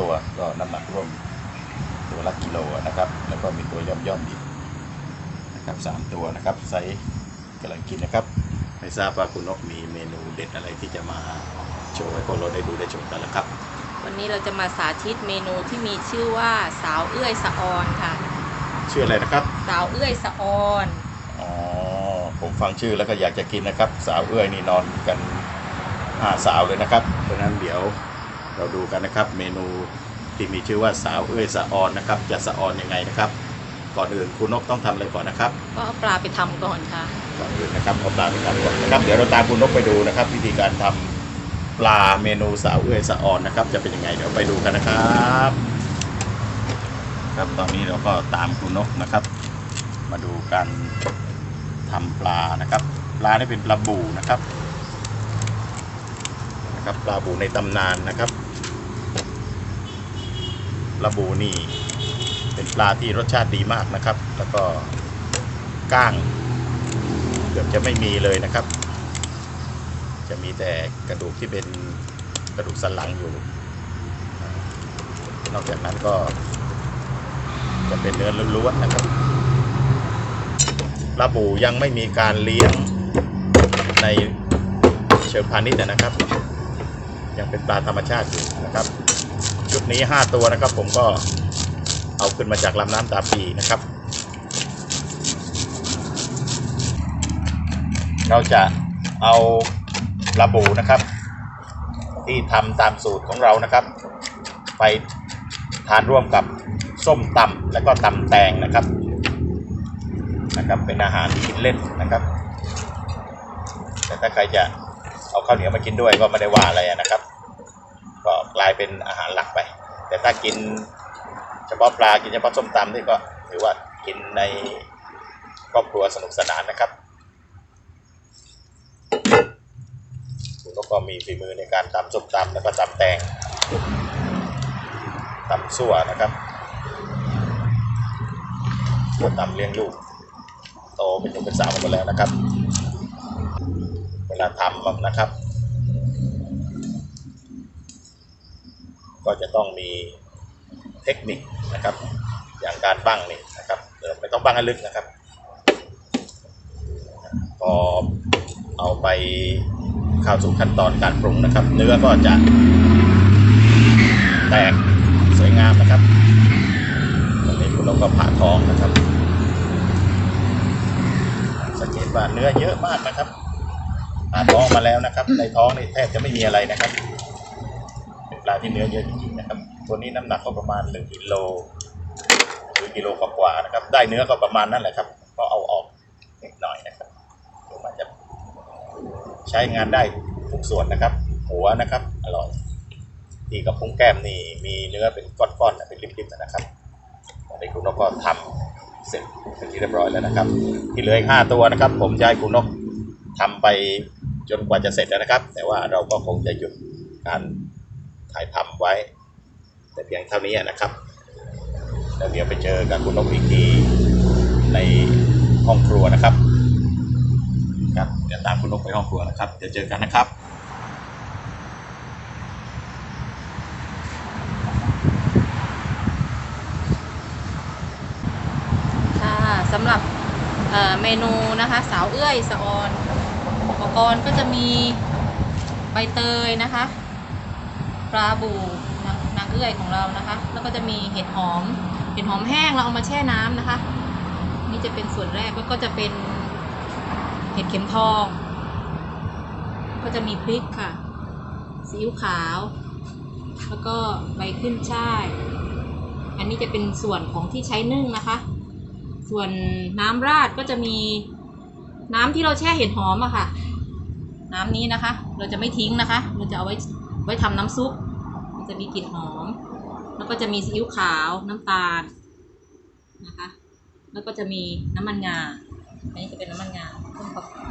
ตัวก็น้ำหนักร่วมตัวละกิโลนะครับ แล้วก็มีตัวย่อมๆอีกนะครับสามตัวนะครับไซส์กำลังกินนะครับ ไม่ทราบว่าคุณนกมีเมนูเด็ดอะไรที่จะมาโชว์ให้พวกเราได้ดูได้ชมกันแล้วครับ วันนี้เราจะมาสาธิตเมนูที่มีชื่อว่าสาวเอื้อยสะออนค่ะ ชื่ออะไรนะครับ สาวเอื้อยสะออนอ๋อผมฟังชื่อแล้วก็อยากจะกินนะครับ สาวเอื้อยนี่นอนกันห้าสาวเลยนะครับเพราะฉะนั้นเดี๋ยว เราดูกันนะครับ เมนูที่มีชื่อว่าสาวเอื้อยสะออนนะครับ จะสะออนยังไงนะครับ ก่อนอื่นคุณนกต้องทำอะไรก่อนนะครับก็เอาปลาไปทำก่อนค่ะ ก่อนอื่นนะครับเอาปลาไปทำก่อนนะครับ เดี๋ยวเราตามคุณนกไปดูนะครับ วิธีการทำปลาเมนูสาวเอื้อยสะออนนะครับ จะเป็นยังไงเดี๋ยวไปดูกันนะครับ ครับตอนนี้เราก็ตามคุณนกนะครับ มาดูการทำปลานะครับ ปลานี่เป็นปลาบูนะครับนะครับ ปลาบูในตำนานนะครับ ปลาบูนี่เป็นปลาที่รสชาติดีมากนะครับ แล้วก็ก้างเกือบจะไม่มีเลยนะครับ จะมีแต่กระดูกที่เป็นกระดูกสันหลังอยู่ นอกจากนั้นก็ จะเป็นเนื้อล้วนๆนะครับปลาบูยังไม่มีการเลี้ยงในเชิงพาณิชย์นะครับ ยังเป็นปลาธรรมชาติอยู่นะครับ นี้5ตัวนะครับ ผมก็เอาขึ้นมาจากลำน้ำตาปีนะครับ เราจะเอาปลาบูนะครับ ที่ทำตามสูตรของเรานะครับ ไปทานร่วมกับส้มตำและก็ตำแตงนะครับนะครับ เป็นอาหารที่กินเล่นนะครับ แต่ถ้าใครจะเอาข้าวเหนียวมากินด้วยก็ไม่ได้ว่าอะไรนะครับ ก็กลายเป็นอาหารหลักไป แต่ถ้ากินเฉพาะปลากินเฉพาะส้มตำนี่ก็ถือว่ากินในครอบครัวสนุกสนานนะครับคุณก็มีฝีมือในการตำส้มตำแล้วก็ตำแตงตำซั่วนะครับก็ตำเลี้ยงลูกโตเป็นหนุ่มเป็นสาวหมดแล้วนะครับ เวลาทำนะครับ ก็จะต้องมีเทคนิคนะครับ อย่างการบั้งนี่นะครับไม่ต้องบั้งให้ลึกนะครับ พอเอาไปเข้าสู่ขั้นตอนการปรุงนะครับ เนื้อก็จะแตกสวยงามนะครับตอนนี้คุณเราก็ผ่าท้องนะครับสังเกตว่าเนื้อเยอะมากนะครับผ่าท้องมาแล้วนะครับ ในท้องนี่แทบจะไม่มีอะไรนะครับาที่เนื้อเยอะจริงๆนะครับ ตัวนี้น้ำหนักก็ประมาณ1กิโลหรือกิโลกว่าๆนะครับ ได้เนื้อก็ประมาณนั้นแหละครับ ก็เอาออกนิดหน่อยนะครับมันจะใช้งานได้ทุกส่วนนะครับ หัวนะครับอร่อยทีกับพุ้งแก้มนี่มีเนื้อเป็นก้อนๆนะเป็นริบๆนะครับตอนนี้คุณนกก็ทำเสร็จเป็นที่เรียบร้อยแล้วนะครับ ที่เหลืออีกห้าตัวนะครับ ผมจะให้คุณนกทำไปจนกว่าจะเสร็จแล้วนะครับ แต่ว่าเราก็คงจะหยุดการ ถ่ายทำไว้ แต่เพียงเท่านี้นะครับแล้วเดี๋ยวไปเจอกับคุณนกอีกทีในห้องครัวนะครับครับเดี๋ยวตามคุณนกไปห้องครัวนะครับเดี๋ยวเจอกันนะครับค่ะสำหรับเเมนูนะคะ สาวเอื้อยสะออนอุปกรณ์ก็จะมีใบเตยนะคะ ปลาบูนางนางเอื้อยของเรานะคะ แล้วก็จะมีเห็ดหอม เห็ดหอมแห้งเราเอามาแช่น้ำนะคะ นี่จะเป็นส่วนแรกแล้วก็จะเป็นเห็ดเข็มทอง ก็จะมีพริกค่ะซีอิ๊วขาว แล้วก็ใบขึ้นช่าย อันนี้จะเป็นส่วนของที่ใช้นึ่งนะคะ ส่วนน้ำราดก็จะมีน้ำที่เราแช่เห็ดหอมอะค่ะ น้ำนี้นะคะ เราจะไม่ทิ้งนะคะ เราจะเอาไว้ ว้ทำน้ำซุป มันจะมีกลิ่นหอม แล้วก็จะมีซีอิ๊วขาวน้ำตาลนะคะ แล้วก็จะมีน้ำมันงา อันนี้จะเป็นน้ำมันงาเครื่องประกอบ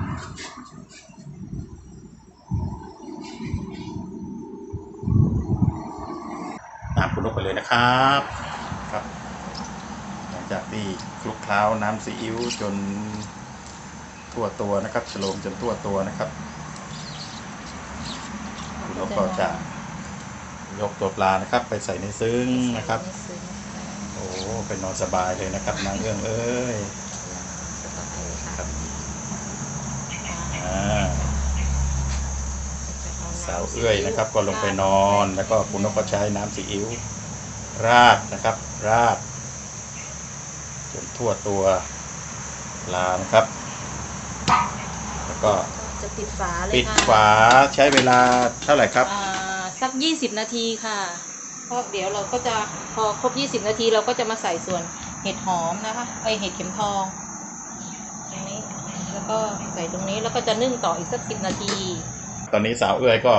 ตามคุณนกไปเลยนะครับครับ หลังจากที่คลุกเคล้าน้ำซีอิ๊วจนทั่วตัวนะครับฉโลมจนทั่วตัวนะครับ คุณนกก็จะยกตัวปลานะครับ ไปใส่ในซึ้งนะครับ โอ้เป็นนอนสบายเลยนะครับนางเอื้องเอ้ยครับอ่าสาวเอื้อยนะครับ ก็ลงไปนอนแล้วก็คุณนกก็ใช้น้ำซีอิ๊วราดนะครับ ราดจนทั่วตัวปลานะครับ แล้วก็ จะปิดฝาเลยปิดค่ะฝาใช้เวลาเท่าไหร่ครับ อ่าสักยี่สิบนาทีค่ะเพราะเดี๋ยวเราก็จะพอครบยี่สิบนาทีเราก็จะมาใส่ส่วนเห็ดหอมนะคะไอยเห็ดเข็มทองตรงนี้แล้วก็ใส่ตรงนี้แล้วก็จะนึ่งต่ออีกสักสิบนาที ตอนนี้สาวเอื้อยก็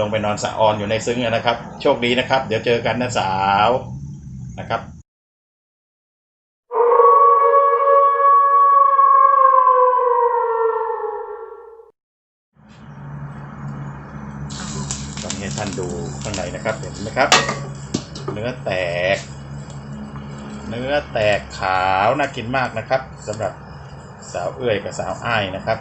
ลงไปนอนสะออนอยู่ในซึ้งแล้วนะครับ โชคดีนะครับ เดี๋ยวเจอกันนะสาวนะครับ นะครับ เนื้อแตก เนื้อแตกขาวน่ากินมากนะครับสำหรับสาวเอื้อยกับสาวอ้ายนะครับ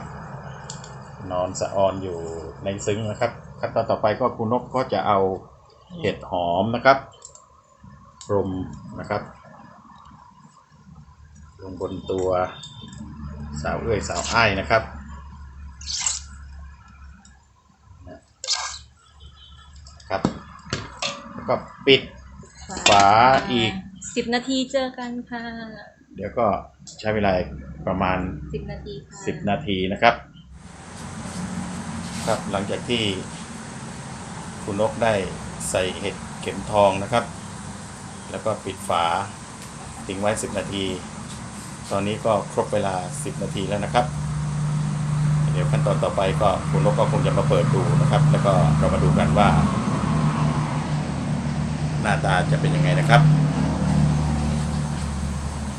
นอนสะออนอยู่ในซึ้งนะครับขั้นตอนต่อไปก็คุณนกก็จะเอาเห็ดหอมนะครับรมนะครับ ลงบนตัวสาวเอื้อยสาวอ้ายนะครับแล้ว ก็ปิดฝาอีก สิบนาทีเจอกันค่ะเดี๋ยวก็ใช้เวลาประมาณ สิบนาทีค่ะสิบนาทีนะครับ ครับหลังจากที่คุณนกได้ใส่เห็ดเข็มทองนะครับ แล้วก็ปิดฝาทิ้งไว้ 10 นาที ตอนนี้ก็ครบเวลา 10 นาทีแล้วนะครับ เดี๋ยวขั้นตอนต่อไปก็คุณนกก็คงจะมาเปิดดูนะครับ แล้วก็เรามาดูกันว่า หน้าตาจะเป็นยังไงนะครับ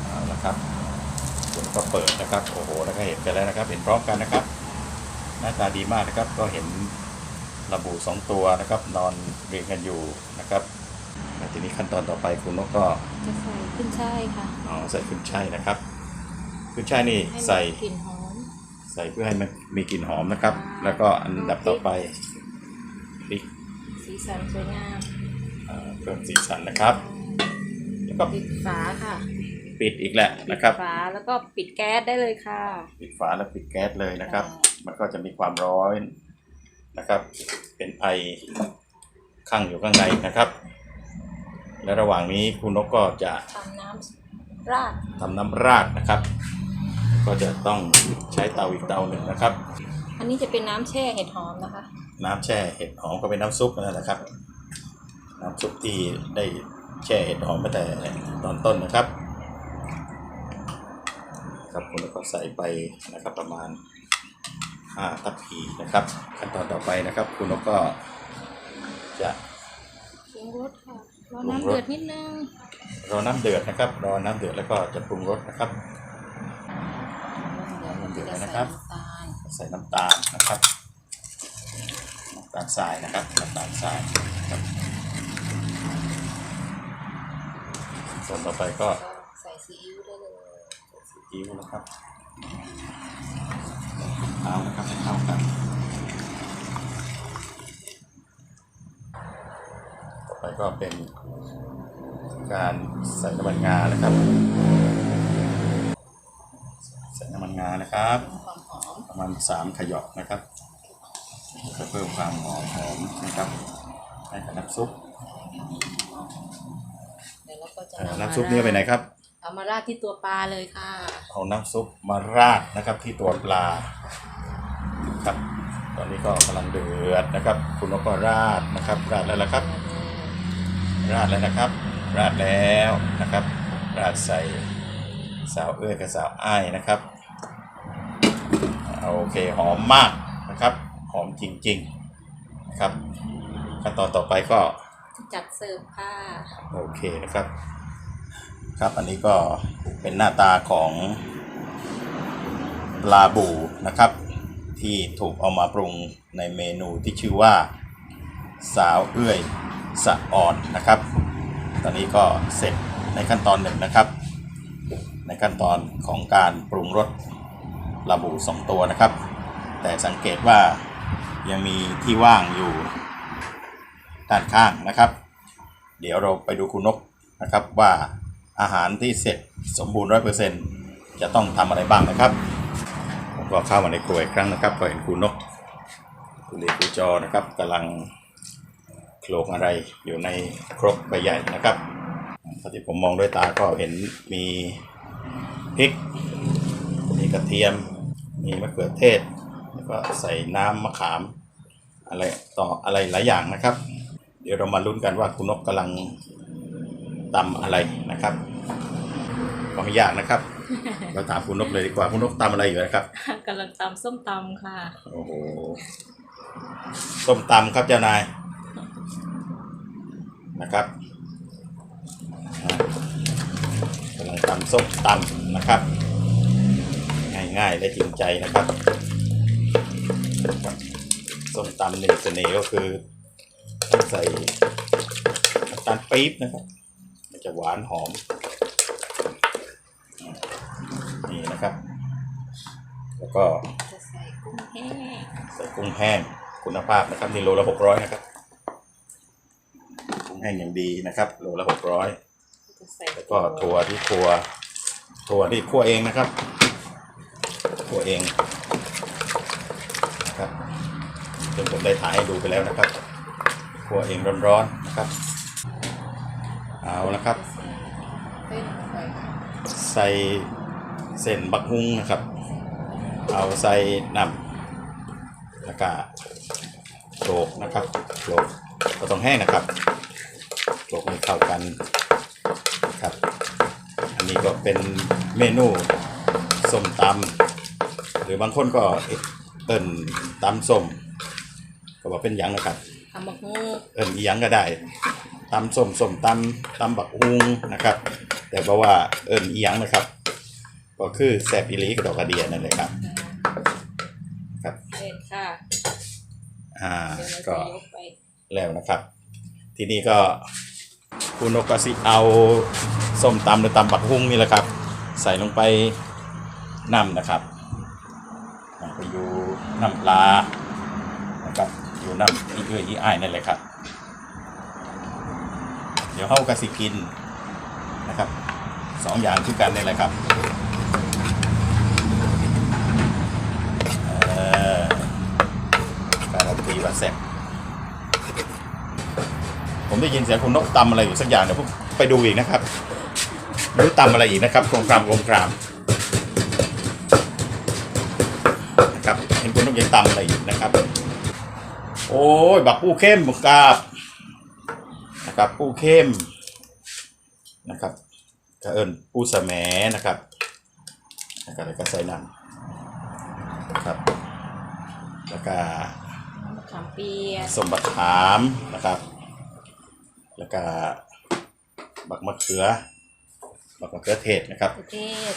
เอาละครับผมก็เปิดนะครับโอ้โหแล้วก็เห็นกันแล้วนะครับ เห็นพร้อมกันนะครับ หน้าตาดีมากนะครับ ก็เห็นระบุสองตัวนะครับ นอนเรียงกันอยู่นะครับแล้วทีนี้ขั้นตอนต่อไปคุณนกก็จะใส่ขึ้นช่ายค่ะเอาใส่ขึ้นช่ายนะครับ ขึ้นช่ายนี่ให้มันใส่กลิ่นหอมใส่เพื่อให้มันมีกลิ่นหอมนะครับ แล้วก็อันดับต่อไปพริกสีสันสวยงาม เอ่อเพิ่มสีสันนะครับ แล้วก็ปิดฝาค่ะ ปิดอีกแหละนะครับปิดฝาแล้วก็ปิดแก๊สได้เลยค่ะ ปิดฝาแล้วปิดแก๊สเลยนะครับค่ะมันก็จะมีความร้อนนะครับ เป็นไอข้างอยู่ข้างในนะครับ และระหว่างนี้คุณนกก็จะทำน้ำราดทำน้ำราดนะครับ ก็จะต้องใช้เตาอีกเตาหนึ่งนะครับ อันนี้จะเป็นน้ำแช่เห็ดหอมนะคะ น้ำแช่เห็ดหอมก็เป็นน้ำซุปนั่นแหละครับ น้ำซุปที่ได้แช่เห็ดหอมมาแต่ตอนต้นนะครับ ครับคุณนกก็ใส่ไปนะครับประมาณ5ทัพพีนะครับ ขั้นตอนต่อไปนะครับ คุณนกก็จะปรุงรสค่ะรอปรุงน้ำรสเดือดนิดนึงรอน้ำเดือดนะครับ รอน้ำเดือดแล้วก็จะปรุงรสนะครับน้ำเดือดแล้วนะครับ ใส่น้ำตาลนะครับน้ำตาลทรายนะครับน้ำตาลทรายครับ ส่วนต่อไปก็ใส่ซีอิ๊วได้เลยซีอิ๊วนะครับเอานะครับให้เข้ากัน ต่อไปก็เป็นการใส่น้ำมันงานะครับ ใส่น้ำมันงานะครับความหอมประมาณสามขยอกนะครับจะเพิ่มความหอมหอมนะครับให้กับน้ำซุปเดี๋ยวเรา ก็จะเอ่อมาน้ำซุปนี่เอาไปไหนครับ เอามาราดที่ตัวปลาเลยค่ะ เอาน้ำซุปมาราดนะครับที่ตัวปลาครับ ตอนนี้ก็กำลังเดือดนะครับ คุณนกก็ราดนะครับ ราดแล้วละครับ ราดแล้วนะครับ ราดแล้วนะครับ ราดใส่สาวเอื้อยกับสาวอ้ายนะครับโอเคหอมมากนะครับ หอมจริงๆนะครับขั้นตอนต่อไปก็ จัดเสิร์ฟค่ะ โอเคนะครับ ครับอันนี้ก็เป็นหน้าตาของปลาบูนะครับ ที่ถูกเอามาปรุงในเมนูที่ชื่อว่า สาวเอื้อยสะออนนะครับ ตอนนี้ก็เสร็จในขั้นตอนหนึ่งนะครับ ในขั้นตอนของการปรุงรสปลาบูสองตัวนะครับ แต่สังเกตว่ายังมีที่ว่างอยู่ ด้านข้างนะครับ เดี๋ยวเราไปดูคุณนกนะครับว่าอาหารที่เสร็จสมบูรณ์ร้อยเปอร์เซ็นจะต้องทำอะไรบ้างนะครับผมก็เข้ามาในครัวอีกครั้งนะครับก็เห็นคุณนกคุณลีคุณจอนะครับกำลังโขลกอะไรอยู่ในครกใบใหญ่นะครับเท่าที่ผมมองด้วยตาก็เห็นมีพริก มีกระเทียม มีมะเขือเทศ แล้วก็ใส่น้ำมะขาม อะไรต่ออะไรหลายอย่างนะครับ เดี๋ยวเรามาลุ้นกันว่าคุณนกกำลังตำอะไรนะครับก็ไม่ยากนะครับ เราถามคุณนกเลยดีกว่าคุณนกตำอะไรอยู่นะครับกำลังตำส้มตำค่ะ โอ้โห ส้มตำครับเจ้านาย นะครับอ่ากำลังตำส้มตำนะครับ ง่ายๆและจริงใจนะครับครับส้มตำหนึ่งเสน่ห์ก็คือ ต้องใส่น้ำตาลปี๊บนะครับ มันจะหวานหอม นี่นะครับ แล้วก็จะใส่กุ้งแห้งใส่กุ้งแห้งคุณภาพนะครับนี่โลละหกร้อยนะครับกุ้งแห้งอย่างดีนะครับ โลละหกร้อยจะใส่แล้วก็ถั่วที่คั่วถั่วที่คั่วเองนะครับคั่วเองนะครับจนผมได้ถ่ายให้ดูไปแล้วนะครับคั่ วเองร้อนๆนะครับ เอาละครับ ใส่เส้นบักฮุ้งนะครับ เอาใส่น้ำแล้วก็โขลกนะครับโขลกก็ต้องแห้งนะครับโขลกให้เข้ากันครับ อันนี้ก็เป็นเมนูส้มตำหรือบางคนก็เอิ้นตำส้มก็ว่าเป็นหยังนะครับำบักฮูเอิ้นอีหยังก็ได้ตำส้มส้มตำตำบักฮุงนะครับ แต่เพราะว่าเอิ้นอีหยังนะครับ ก็คือแซบอีหลีกับดอกกระเดียนั่นเลยครับ ครับเสร็จค่ะอ่าเดี๋ยวเราก็จะยกไปแล้วนะครับ ทีนี้ก็คุณนกกสิเอาส้มตำหรือตำบักฮุ้งนี่แหละครับ ใส่ลงไปน้ำนะครับอ่าไปอยู่น้ำปลาูน้ำอีเอื้อยอีอ้ายนั่นแหละครับ เดี๋ยวเข้ากสิกินนะครับสองอย่างคือกันนี่แหละครับการันตีว่าแซ่บผมได้ยินเสียงคุณนกตำอะไรอยู่สักอย่างเดี๋ยวผมไปดูอีกนะครับไม่รู้ตำอะไรอีกนะครับโครงกรามโครงกรามนะครับเห็นคุณนกยังตำอะไรอยู่นะครับ โอ้ย บักปูเข้มบักกาบนะครับปูเข้มนะครับกระเอิญปูสะแหมนะครับนะครับแล้วก็ใส่น้ำนะครับแล้วก็มะขามเปียกสมบัติขามนะครับ แล้วก็บักมะเขือ บักมะเขือเทศนะครับประเทศ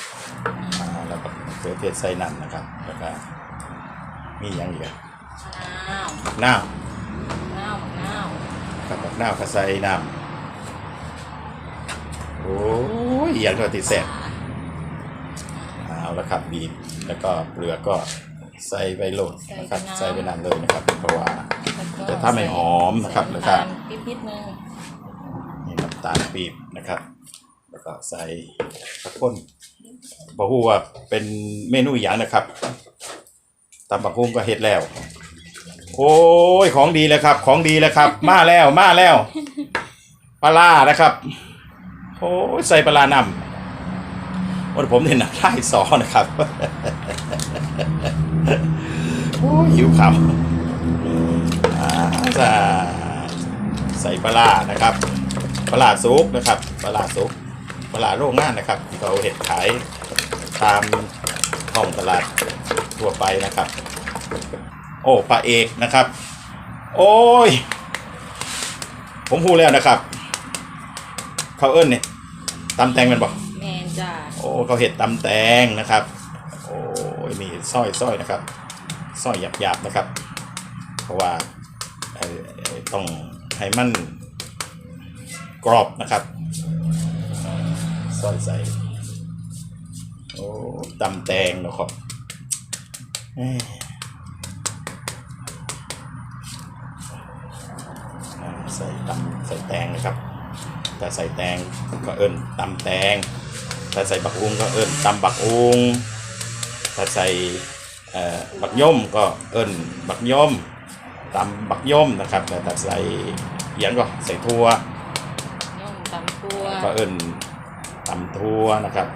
อ่าแล้วบักมะเขือเทศใส่น้ำนะครับ แล้วก็มีอย่างอีกอะ มะนาวน้าวมะนาวมะนาวกับบักน้าวก็ใส่น้ำโอ้ยอหย่างก็ติดแสบเอาละครับบีบแล้วก็เปลือกก็ใส่ไปโหลดนะครับ ใส่ไปน้ำเลยนะครับ เพราะว่า แล้วก็แต่ถ้าไม่หอมนะครับใส่แล้วก็น้ำตาลปิ๊บนิดนึงนี่น้ำตาลปี๊บนะครับ แล้วก็ใส่ตะข้นบอกว่าเป็นเมนูอหย่างนะครับตำบักหุ่งก็เฮ็ดแล้ว โอ้ยของดีเลยครับ ของดีเลยครับ มาแล้วมาแล้วปลาร้านะครับ โอ้ยใส่ปลาร้านำวันผมเนี่ยหนักไล่ซอนะครับโอ้ยหิวขำอ่าจะใส่ปลาร้านะครับปลาร้าซุกนะครับปลาร้าซุกปลาร้าโรงงานนะครับที่เขาเห็ดขายตามท้องตลาดทั่วไปนะครับ โอ้ปลาเอกนะครับ โอ้ย ผมพูดแล้วนะครับ เขาเอิ้นเนี่ยตำแตงแมันบอกแมนจ้าโอ้เขาเห็ดตำแตงนะครับ โอ้ยนี่สร้อยสร้อยนะครับสร้อยหยาบๆนะครับ เพราะว่าเอ่อเอ่อต้องให้มันกรอบนะครับสร้อยใส่โอ้ตำแตงนะครับ ใส่ตำใส่แตงนะครับถ้าใส่แตงก็เอิ้นตำแตงถ้าใส่บักอุงก็เอิ้นตำบักอุงถ้าใส่เอ่อบักย่อมก็เอิ้นบักย่อมตำบักย่อมนะครับ แต่ถ้าใส่เอียงก็ใส่ทั่วย่อมตำตัวก็เอิ้นตำทั่วนะครับ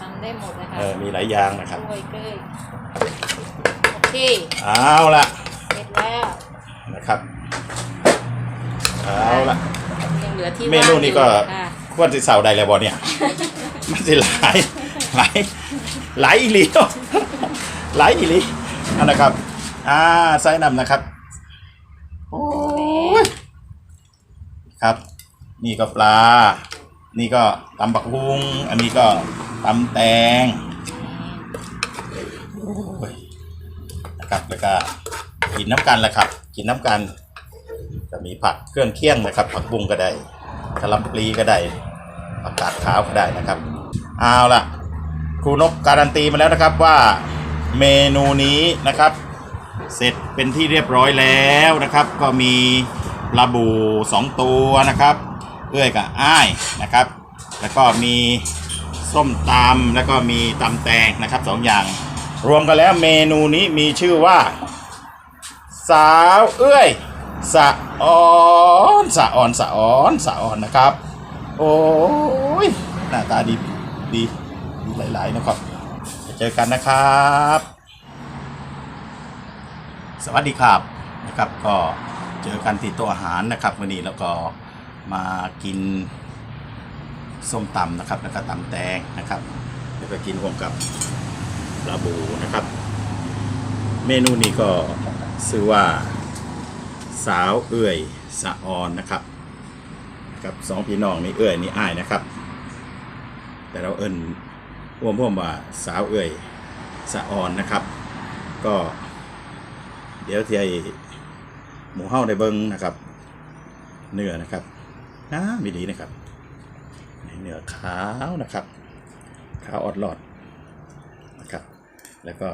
ทำได้หมดเลยค่ะเออมีหลายอย่างนะครับช่วยเกยโอเคเอาละเสร็จแล้วนะครับ เอาละ ยังเหลือที่เมนูนี้ก็ว่างอยู่ค่ะควรจะเสาใดแล้วบอเนี่ย มันสิหลายหลายหลายอีหลีเนาะหลายอีหลีอันนะครับ อ่าไส้นำนะครับ โอ้ย ครับ นี่ก็ปลา นี่ก็ตำบักฮุง อันนี้ก็ตำแตงโอ้ยนะครับแล้วก็กินน้ำกันแหละครับ กินน้ำกันะมีผักเครื่องเคี่ยงนะครับ ผักบุ้งก็ได้กะหล่ำปลีก็ได้ผักกาดขาวก็ได้นะครับ เอาล่ะ ครูนกการันตีมาแล้วนะครับว่าเมนูนี้นะครับ เสร็จเป็นที่เรียบร้อยแล้วนะครับ ก็มีปลาบูสองตัวนะครับเอื้อยกับอ้ายนะครับ แล้วก็มีส้มตำแล้วก็มีตำแตงนะครับสองอย่าง รวมกันแล้วเมนูนี้มีชื่อว่า สาวเอื้อย สะออนสะออนสะออนสะออนนะครับ โอ้ยหน้าตาดีดีดีหลายๆนะครับเจอกันนะครับ สวัสดีครับนะครับก็เจอกันที่โต๊ะอาหารนะครับวันนี้แล้วก็มากินส้มตำนะครับแล้วก็ตำแตงนะครับ แล้วก็กินร่วมกับปลาบูนะครับ เมนูนี้ก็ชื่อว่า สาวเอื่อยสะออนนะครับกับสองพี่น้องนี่เอื่อยนี่อ้ายนะครับ แต่เราเอิญร่วมร่วมๆว่าสาวเอื่อยสะออนนะครับ ก็ เดี๋ยวที่ไอหมูเฮ้าได้เบิ้งนะครับ เนื้อนะครับน้ามีดีนะครับเนื้อขาวนะครับขาวออดหลอดนะครับ แล้วก็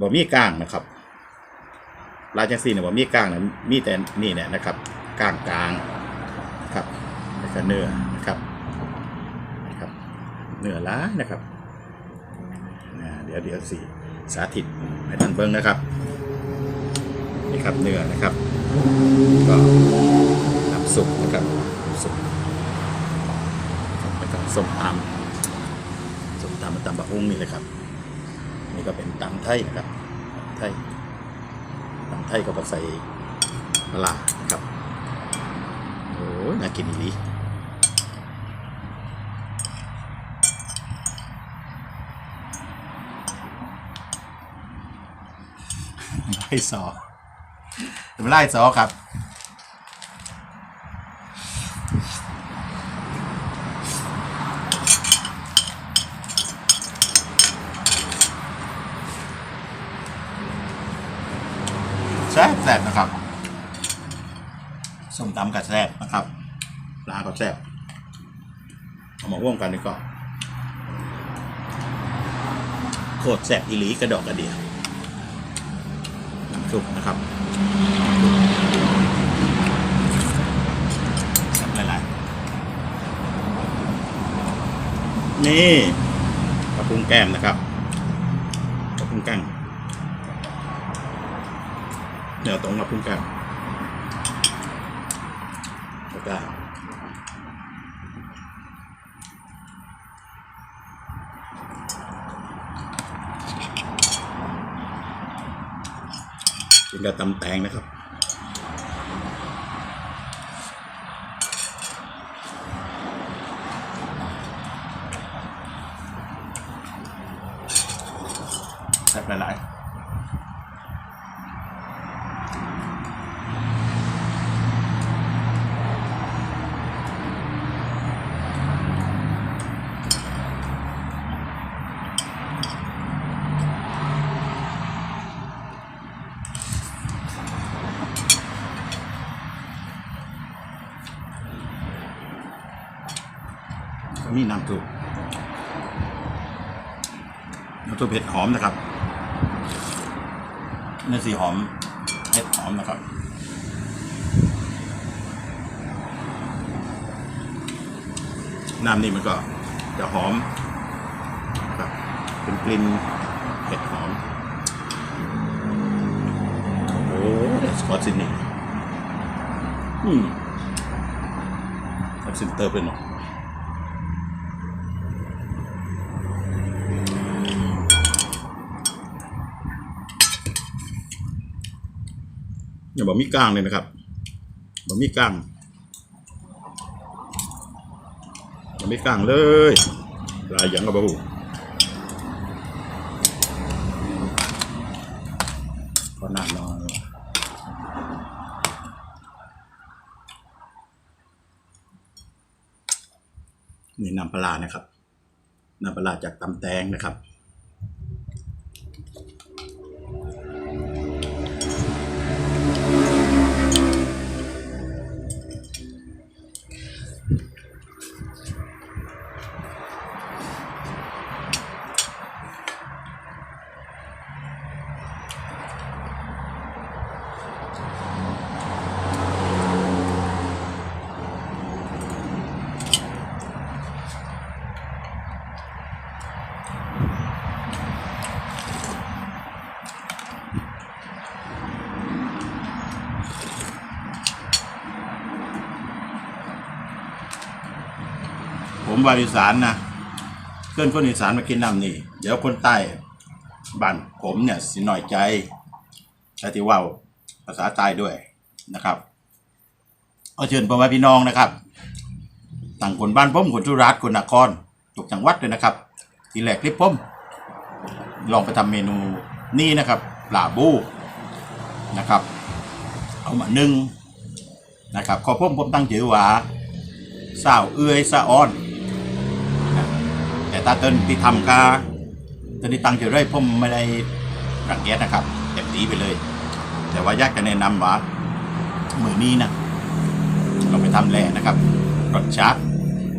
บ่มีก้างนะครับ ลายจังซีเนี่ยบ่มีก้างเนะมีแต่นี่เนี่ยนะครับก้างกลางนะครับแล้วก็เนื้อนะครับนะครับเนื้อล้ายนะครับเดี๋ยวเดี๋ยวสิสาธิตให้ท่านเบิ้งนะครับนี่ครับเนื้อนะครับ ก็น้ำซุปนะครับน้ำซุปแล้วก็ส้มตำส้มตำมันตำบะฮุ้งนี่เลยครับ นี่ก็เป็นตำไทยนะครับไทย ตำไทยก็มาใส่ปลาร้านะครับโอ้ยน่ากินดีไล่ซอไล่ซอครับ แซ่บแซ่บนะครับ ส้มตำกับแซ่บนะครับปลาก็แซ่บเอามาร่วมกันดีกว่าโคตรแซ่บอีหลีกระดอกกระเดียน้ำซุปนะครับแซ่บหลายๆนี่กระพุ้งแก้มนะครับกระพุ้งแก้มเดี๋ยวตรงกับพุ่งแล้วก็เป็นกระตำแตงน มีน้ำซุปน้ำซุปเผ็ดหอมนะครับเนื้อสีหอมเห็ดหอมนะครับน้ำนี่มันก็จะหอมครับเป็นกลิ่นเห็ดหอม โอ้สคอตซินนี่อืมคอตซินเตอร์เป็นเนาะอ บอกมีก้างเลยนะครับบอกมีก้างอย่าไม่ก้างเลยลายอย่างกับบะหูก็นานนอนนี่น้ำปลานะครับน้ำปลาจากตำแตงนะครับ วาอีสานนะเพื่อนคนอีสานมากินน้ำนี่ เดี๋ยวคนใต้บ้านผมเนี่ยสิหน่อยใจใช้ที่ว่าภาษาใต้ด้วยนะครับเอาเชิญพ่อแม่พี่น้องนะครับต่างคนบ้านผมคนทุรัสคนนครทุกจังหวัดเลยนะครับ ทีแรกคลิปผมลองไปทำเมนูนี่นะครับปลาบูนะครับ เอามานึ่งนะครับ ขอผมผมตั้งชื่อว่าสาวเอื้อยสะอ้อน ตาเตินที่ทำกาตอนนี้ตังจะได้ผมไม่ได้รังเกียจนะครับเต็มที่ไปเลย แต่ว่าอยากจะแนะนำว่ามือนี้นะเราไปทำแหล่นะครับรสชาติ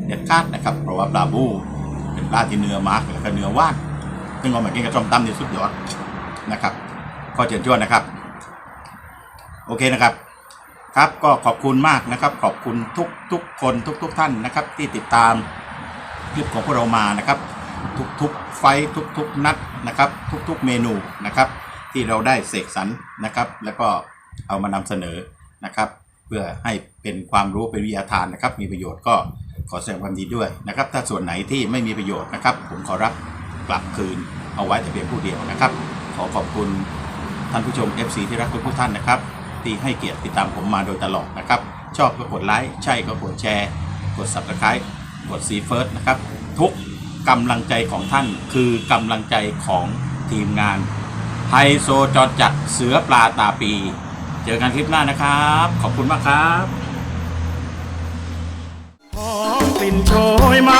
เด็ดขาดนะครับ เพราะว่าปลาบูเป็นปลาที่เนื้อมากแล้วก็เนื้อว่านซึ่งเอามากินกับส้มตำนี่สุดยอดนะครับก็เชิญชวนนะครับ โอเคนะครับ ครับก็ขอบคุณมากนะครับ ขอบคุณทุกทุกคนทุกทุกท่านนะครับ ที่ติดตาม คลิปของพวกเรามานะครับ ทุกทุกไฟทุกทุกนัดนะครับ ทุกทุกเมนูนะครับ ที่เราได้เสกสรรนะครับ แล้วก็เอามานำเสนอนะครับ เพื่อให้เป็นความรู้เป็นวิทยาทานนะครับ มีประโยชน์ก็ขอแสดงความดีด้วยนะครับ ถ้าส่วนไหนที่ไม่มีประโยชน์นะครับ ผมขอรับกลับคืนเอาไว้แต่เพียงผู้เดียวนะครับ ขอขอบคุณท่านผู้ชม FC ที่รักทุกๆท่านนะครับที่ให้เกียรติติดตามผมมาโดยตลอดนะครับ ชอบก็กดไลค์ ใช่ก็กดแชร์ กด Subscribe กด See First นะครับ ทุกกำลังใจของท่านคือกำลังใจของทีมงานไฮโซจอจัดเสือปลาตาปี เจอกันคลิปหน้านะครับ ขอบคุณมากครับหอมกลิ่นโชยมา